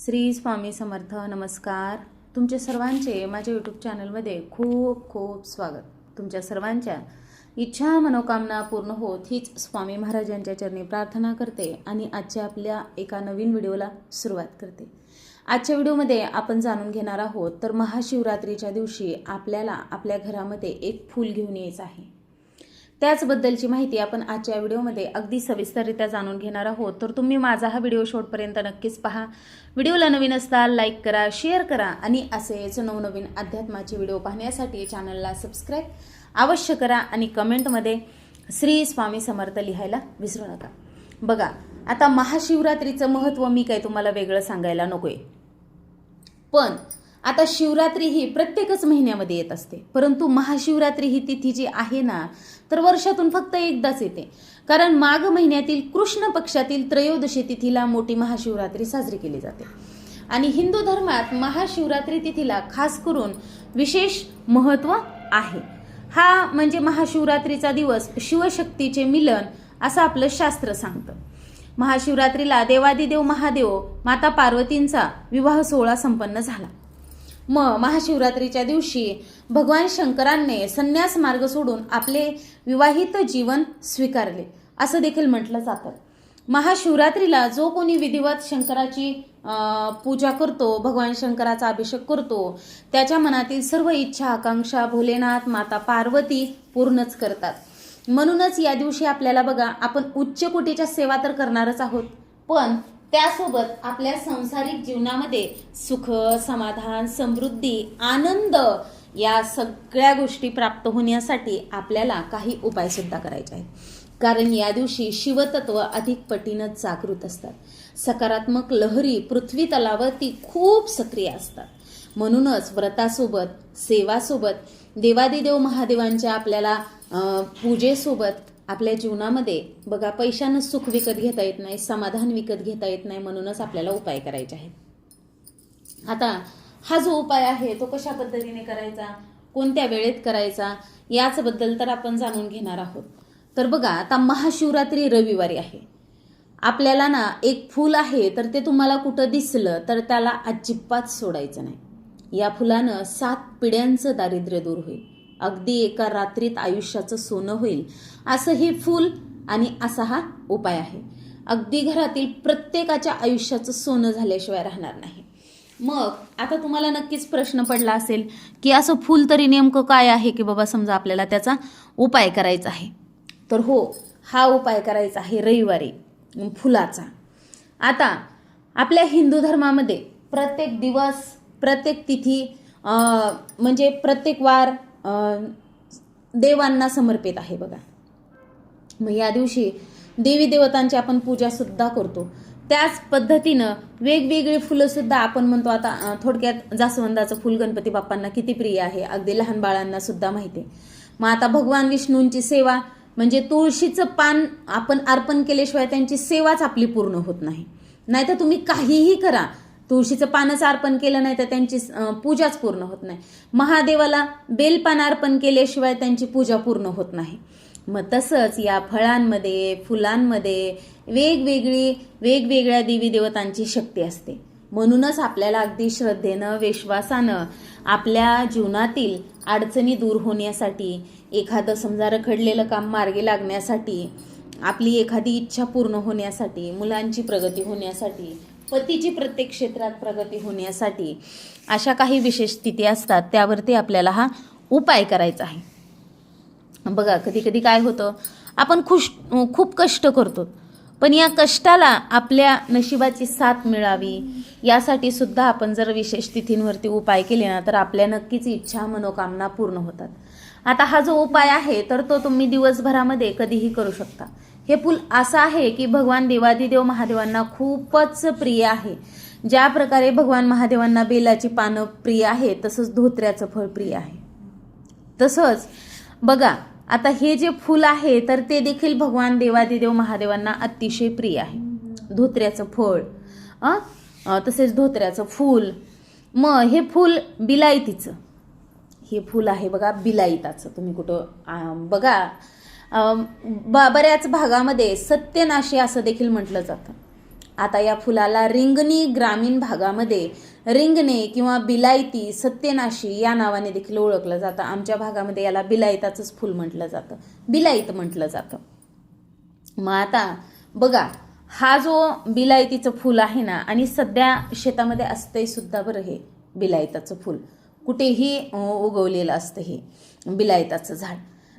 श्री स्वामी समर्थ नमस्कार. तुमचे सर्वांचे माझ्या यूट्यूब चॅनलमध्ये खूप खूप स्वागत. तुमच्या सर्वांच्या इच्छा मनोकामना पूर्ण होत हीच स्वामी महाराजांच्या चरणी प्रार्थना करते आणि आजच्या आपल्या एका नवीन व्हिडिओला सुरुवात करते. आजच्या व्हिडिओमध्ये आपण जाणून घेणार आहोत तर महाशिवरात्रीच्या दिवशी आपल्याला आपल्या घरामध्ये एक फूल घेऊन यायचं आहे. त्याचबद्दलची माहिती आपण आजच्या व्हिडिओमध्ये अगदी सविस्तररित्या जाणून घेणार आहोत. तर तुम्ही माझा हा व्हिडिओ शॉर्टपर्यंत नक्कीच पहा. व्हिडिओला नवीन असताल लाईक करा शेअर करा आणि असेच नवनवीन अध्यात्माचे व्हिडिओ पाहण्यासाठी चॅनलला सबस्क्राईब अवश्य करा आणि कमेंटमध्ये श्री स्वामी समर्थ लिहायला विसरू नका. बघा आता महाशिवरात्रीचं महत्त्व मी काय तुम्हाला वेगळं सांगायला नकोय. पण आता शिवरात्री ही प्रत्येकच महिन्यामध्ये येत असते. परंतु महाशिवरात्री ही तिथी जी आहे ना तर वर्षातून फक्त एकदाच येते. कारण माघ महिन्यातील कृष्ण पक्षातील त्रयोदशी तिथीला मोठी महाशिवरात्री साजरी केली जाते. आणि हिंदू धर्मात महाशिवरात्री तिथीला खास करून विशेष महत्त्व आहे. हा म्हणजे महाशिवरात्रीचा दिवस शिवशक्तीचे मिलन असं आपलं शास्त्र सांगतं. महाशिवरात्रीला देवादिदेव महादेव माता पार्वतींचा विवाह सोहळा संपन्न झाला. मग महाशिवरात्रीच्या दिवशी भगवान शंकरांनी संन्यास मार्ग सोडून आपले विवाहित जीवन स्वीकारले. असं देखील म्हटलं जातं. महाशिवरात्रीला जो कोणी विधिवत शंकराची पूजा करतो भगवान शंकराचा अभिषेक करतो त्याच्या मनातील सर्व इच्छा आकांक्षा भोलेनाथ माता पार्वती पूर्णच करतात. म्हणूनच या दिवशी आपल्याला बघा आपण उच्च कोटीच्या सेवा तर करणारच आहोत. पण त्यासोबत आपल्या संसारिक जीवनामध्ये सुख समाधान समृद्धी आनंद या सगळ्या गोष्टी प्राप्त होण्यासाठी आपल्याला काही उपाय सुद्धा करायचे आहेत. कारण या दिवशी शिवतत्व अधिक पटीनं जागृत असतात. सकारात्मक लहरी पृथ्वी तलावरती खूप सक्रिय असतात. म्हणूनच व्रतासोबत सेवासोबत देवादिदेव महादेवांच्या आपल्याला पूजेसोबत आपल्या जीवनामध्ये बघा पैशानं सुख विकत घेता येत नाही समाधान विकत घेता येत नाही म्हणूनच आपल्याला उपाय करायचे आहेत. आता हा जो उपाय आहे तो कशा पद्धतीने करायचा? कोणत्या वेळेत करायचा? याचबद्दल तर आपण जाणून घेणार आहोत. तर बघा आता महाशिवरात्री रविवारी आहे. आपल्याला ना एक फूल आहे तर ते तुम्हाला कुठं दिसलं तर त्याला अजिबात सोडायचं नाही. या फुलानं सात पिढ्यांचं दारिद्र्य दूर होईल. अगदी एका रात्रीत आयुष्याचं सोनं होईल. असं हे फूल आणि असा हा उपाय आहे. अगदी घरातील प्रत्येकाच्या आयुष्याचं सोनं झाल्याशिवाय राहणार नाही. मग आता तुम्हाला नक्कीच प्रश्न पडला असेल की असं फूल तरी नेमकं काय आहे की बाबा समजा आपल्याला त्याचा उपाय करायचा आहे? तर हो हा उपाय करायचा आहे रविवारी फुलाचा. आता आपल्या हिंदू धर्मामध्ये प्रत्येक दिवस प्रत्येक तिथी म्हणजे प्रत्येक वार देवांना समर्पित आहे बघा. मग या दिवशी देवी देवतांची आपण पूजा सुद्धा करतो. त्याच पद्धतीनं वेगवेगळी फुलं सुद्धा आपण म्हणतो आता थोडक्यात जास्वंदाचं फुल गणपती बाप्पांना किती प्रिय आहे अगदी लहान बाळांना सुद्धा माहिती. आहे मग आता भगवान विष्णूंची सेवा म्हणजे तुळशीचं पान आपण अर्पण केल्याशिवाय त्यांची सेवाच आपली पूर्ण होत नाही. नाहीतर तुम्ही काहीही करा तुळशीचं पानच अर्पण केलं नाही तर त्यांची पूजाच पूर्ण होत नाही. महादेवाला बेलपान अर्पण केल्याशिवाय त्यांची पूजा पूर्ण होत नाही. मग तसंच या फळांमध्ये फुलांमध्ये वेगवेगळी वेगवेगळ्या देवी देवतांची शक्ती असते. म्हणूनच आपल्याला अगदी श्रद्धेनं विश्वासानं आपल्या जीवनातील अडचणी दूर होण्यासाठी एखादं समजा रखडलेलं काम मार्गी लागण्यासाठी आपली एखादी इच्छा पूर्ण होण्यासाठी मुलांची प्रगती होण्यासाठी पतीची प्रत्येक क्षेत्रात प्रगती होण्यासाठी अशा काही विशेष स्थिती असतात त्यावरती आपल्याला हा उपाय करायचा आहे. बघा कधी कधी काय होतं आपण खुश खूप कष्ट करतो पण या कष्टाला आपल्या नशिबाची साथ मिळावी यासाठी सुद्धा आपण जर विशेष तिथींवरती उपाय केले ना तर आपल्या नक्कीच इच्छा मनोकामना पूर्ण होतात. आता हा जो उपाय आहे तर तो तुम्ही दिवसभरामध्ये कधीही करू शकता. हे फूल असं आहे की भगवान देवादिदेव महादेवांना खूपच प्रिय आहे. ज्या प्रकारे भगवान महादेवांना बेलाची पानं प्रिय आहे तसंच धोत्र्याचं फळ प्रिय आहे. तसंच बघा आता हे जे फूल आहे तर ते देखील भगवान देवादिदेव महादेवांना अतिशय प्रिय आहे. धोत्र्याचं फळ तसेच धोत्र्याचं फूल. मग हे फूल बिलायतीचं हे फूल आहे बघा बिलायताचं तुम्ही कुठं बघा ब- बऱ्याच भागामध्ये सत्यनाशी असं देखील म्हटलं जातं. आता या फुलाला रिंगणी ग्रामीण भागामध्ये रिंगणे किंवा बिलायती सत्यनाशी या नावाने देखील ओळखलं जातं. आमच्या भागामध्ये याला बिलायताचंच फूल म्हटलं जातं. बिलाईत म्हटलं जातं. मग आता बघा हा जो बिलायतीचं फूल आहे ना आणि सध्या शेतामध्ये असतंय सुद्धा बरं हे बिलायताचं फूल. कुठेही उगवलेलं असतं हे बिलायताचं झाड.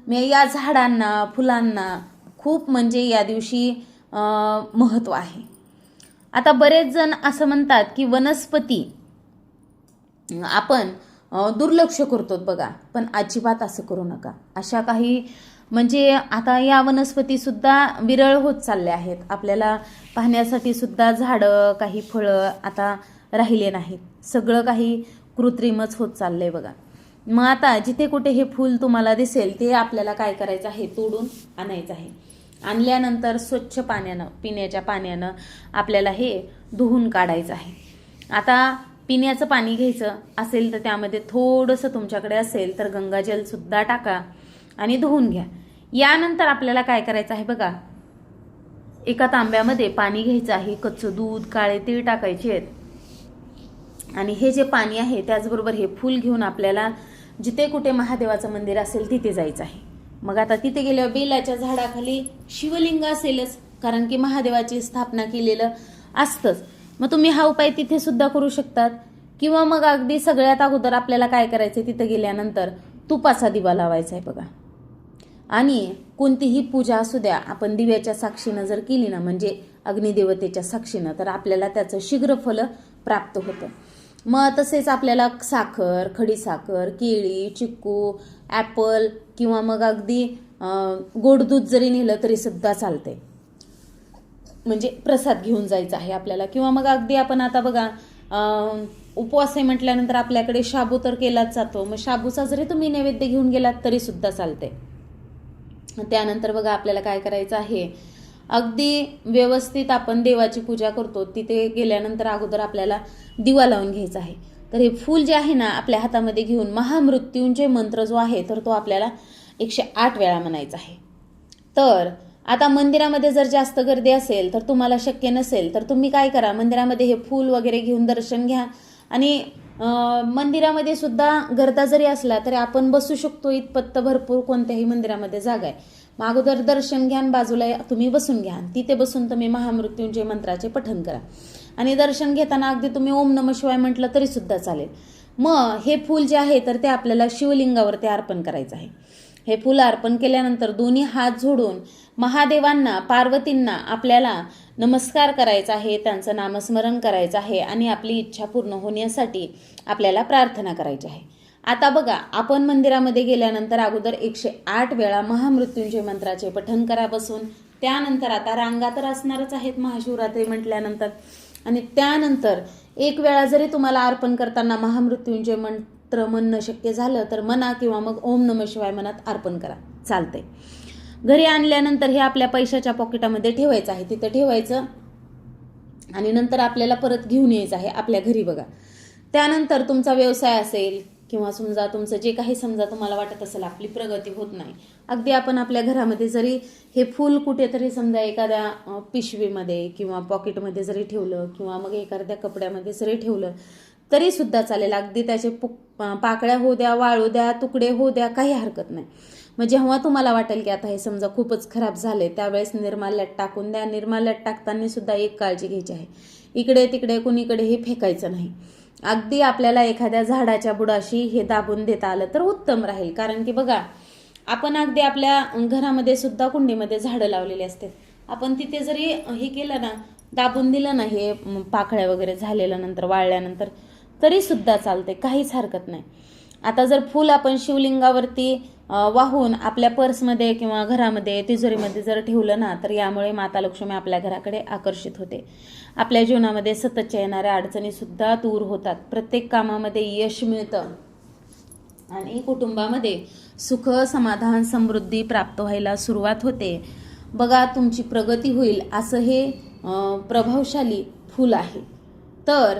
मी या झाडांना फुलांना खूप म्हणजे या दिवशी महत्त्व आहे. आता बरेच जण असं म्हणतात की वनस्पती आपण दुर्लक्ष करतो बघा पण अजिबात असं करू नका. अशा काही म्हणजे आता या वनस्पतीसुद्धा विरळ होत चालल्या आहेत. आपल्याला पाहण्यासाठी सुद्धा झाडं काही फळं आता राहिले नाहीत. सगळं काही कृत्रिमच होत चाललं आहे बघा. मग आता जिथे कुठे हे फूल तुम्हाला दिसेल ते आपल्याला काय करायचं आहे? तोडून आणायचं आहे. आणल्यानंतर स्वच्छ पाण्यानं पिण्याच्या पाण्यानं आपल्याला हे धुवून काढायचं आहे. आता पिण्याचं पाणी घ्यायचं असेल तर त्यामध्ये थोडंसं तुमच्याकडे असेल तर गंगाजलसुद्धा टाका आणि धुवून घ्या. यानंतर आपल्याला काय करायचं आहे बघा? एका तांब्यामध्ये पाणी घ्यायचं आहे. कच्चं दूध काळे तीळ टाकायचे आहेत. आणि हे जे पाणी आहे त्याचबरोबर हे फूल घेऊन आपल्याला जिथे कुठे महादेवाचं मंदिर असेल तिथे जायचं आहे. मग आता तिथे गेल्यावर बेलाच्या झाडाखाली शिवलिंग असेलच कारण की महादेवाची स्थापना केलेलं असतंच. मग तुम्ही हा उपाय तिथे सुद्धा करू शकतात. किंवा मग अगदी सगळ्यात अगोदर आपल्याला काय करायचं तिथे गेल्यानंतर तुपाचा दिवा लावायचा आहे बघा. आणि कोणतीही पूजा असू द्या आपण दिव्याच्या साक्षीनं जर केली ना म्हणजे अग्निदेवतेच्या साक्षीनं तर आपल्याला त्याचं शीघ्र फल प्राप्त होतं. मग तसेच आपल्याला साखर खडीसाखर केळी चिक्कू ॲपल किंवा मग अगदी गोड दूध जरी नेलं तरी सुद्धा चालते म्हणजे प्रसाद घेऊन जायचा आहे आपल्याला. किंवा मग अगदी आपण आता बघा उपवास आहे म्हटल्यानंतर आपल्याकडे शाबू तर केलाच जातो. मग शाबूचा जरी तुम्ही नैवेद्य घेऊन गेलात तरी सुद्धा चालते त्यानंतर बघा आपल्याला काय करायचं आहे? अगदी व्यवस्थित आपण देवाची पूजा करतो. तिथे गेल्यानंतर अगोदर आपल्याला दिवा लावून घ्यायचा आहे. तर हे फूल जे आहे ना आपल्या हातामध्ये घेऊन महामृत्यूंजय मंत्र जो आहे तर तो आपल्याला एकशे आठ वेळा म्हणायचा आहे. तर आता मंदिरामध्ये जर जास्त गर्दी असेल तर तुम्हाला शक्य नसेल तर तुम्ही काय करा मंदिरामध्ये हे फूल वगैरे घेऊन दर्शन घ्या. आणि मंदिरामध्ये सुद्धा गर्दा जरी असला तरी आपण बसू शकतो इतपत्त भरपूर कोणत्याही मंदिरामध्ये जागा आहे. मग अगोदर दर्शन घ्यान बाजूला तुम्ही बसून घ्या. तिथे बसून तुम्ही महामृत्यूंचे मंत्राचे पठन करा. आणि दर्शन घेताना अगदी तुम्ही ओम नम शिवाय म्हटलं तरी सुद्धा चालेल. मग हे फूल जे आहे तर ते आपल्याला शिवलिंगावरती अर्पण करायचं आहे. हे फुल अर्पण केल्यानंतर दोन्ही हात जोडून महादेवांना पार्वतींना आपल्याला नमस्कार करायचा आहे त्यांचं नामस्मरण करायचं आहे आणि आपली इच्छा पूर्ण होण्यासाठी आपल्याला प्रार्थना करायची आहे. आता बघा आपण मंदिरामध्ये गेल्यानंतर अगोदर एकशे आठ वेळा महामृत्युंजय मंत्राचे पठन करा बसून. त्यानंतर आता रांगा तर असणारच आहेत महाशिवरात्री म्हटल्यानंतर. आणि त्यानंतर एक वेळा जरी तुम्हाला अर्पण करताना महामृत्युंजय मंत्र म्हणणं शक्य झालं तर म्हणा किंवा मग ओम नम शिवाय मनात अर्पण करा. चालतंय. घरी आणल्यानंतर हे आपल्या पैशाच्या पॉकेटामध्ये ठेवायचं आहे. तिथं ठेवायचं आणि नंतर आपल्याला परत घेऊन यायचं आहे आपल्या घरी बघा. त्यानंतर तुमचा व्यवसाय असेल किंवा समजा तुमचं जे काही समजा तुम्हाला वाटत असेल आपली प्रगती होत नाही. अगदी आपण आपल्या घरामध्ये जरी हे फूल कुठेतरी समजा एखाद्या पिशवीमध्ये किंवा पॉकेटमध्ये जरी ठेवलं किंवा मग एखाद्या कपड्यामध्ये जरी ठेवलं तरी सुद्धा चालेल. अगदी त्याचे पुक पाकळ्या होऊ द्या वाळू द्या तुकडे होऊ द्या काही हरकत नाही. मग जेव्हा तुम्हाला वाटेल की आता हे समजा खूपच खराब झाले त्यावेळेस निर्माल्यात टाकून द्या. निर्माल्यात टाकताना सुद्धा एक काळजी घ्यायची आहे. इकडे तिकडे कुणीकडे हे फेकायचं नाही. अगदी आपल्याला एखाद्या झाडाच्या बुडाशी हे दाबून देता आलं तर उत्तम राहील. कारण की बघा आपण अगदी आपल्या घरामध्ये सुद्धा कुंडीमध्ये झाडं लावलेली असते. आपण तिथे जरी हे केलं ना दाबून दिलं ना हे पाकळ्या वगैरे झालेलं नंतर वाळल्यानंतर तरी सुद्धा चालते काहीच हरकत नाही. आता जर फूल आपण शिवलिंगावरती वाहून आपल्या पर्समध्ये किंवा घरामध्ये तिजोरीमध्ये जर ठेवलं ना तर यामुळे माता लक्ष्मी आपल्या घराकडे आकर्षित होते. आपल्या जीवनामध्ये सततच्या येणाऱ्या अडचणीसुद्धा दूर होतात. प्रत्येक कामामध्ये यश मिळतं आणि कुटुंबामध्ये सुख समाधान समृद्धी प्राप्त व्हायला सुरुवात होते. बघा तुमची प्रगती होईल असं हे प्रभावशाली फूल आहे. तर